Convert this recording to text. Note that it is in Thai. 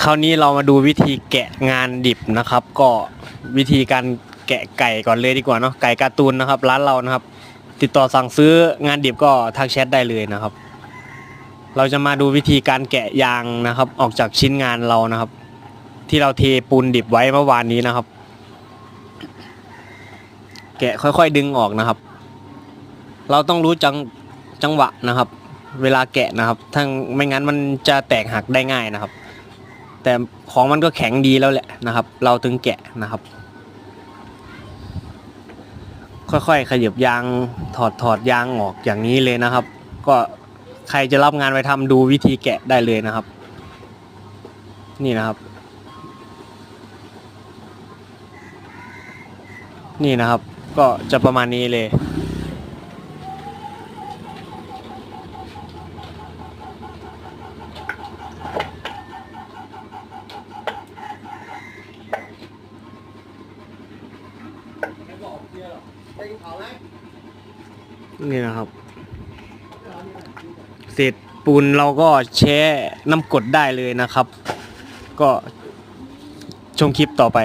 คราวนี้เรามาดูวิธีแกะงานดิบนะครับ ก็วิธีการแกะไก่ก่อนเลยดีกว่าเนาะไก่การ์ตูนนะครับ ร้านเรานะครับ ติดต่อสั่งซื้องานดิบก็ทักแชทได้เลยนะครับ เราจะมาดูวิธีการแกะยางนะครับ ออกจากชิ้นงานเรานะครับ ที่เราเทปูนดิบไว้เมื่อวานนี้นะครับ แกะค่อยๆดึงออกนะครับ เราต้องรู้จังจังหวะนะครับ เวลาแกะนะครับทั้งไม่งั้นมันจะแตกหักได้ง่ายนะครับ แต่ของมันก็แข็งดีแล้วแหละนะครับ เราถึงแกะนะครับ ค่อยๆขยับยางถอดถอดยางออกอย่างนี้เลยนะครับ ก็ใครจะรับงานไปทำดูวิธีแกะได้เลยนะครับ นี่นะครับ นี่นะครับ ก็จะประมาณนี้เลย นี่นะครับ เศษปูนเราก็แช่น้ำกรดได้เลยนะครับ ก็ชมคลิปต่อไป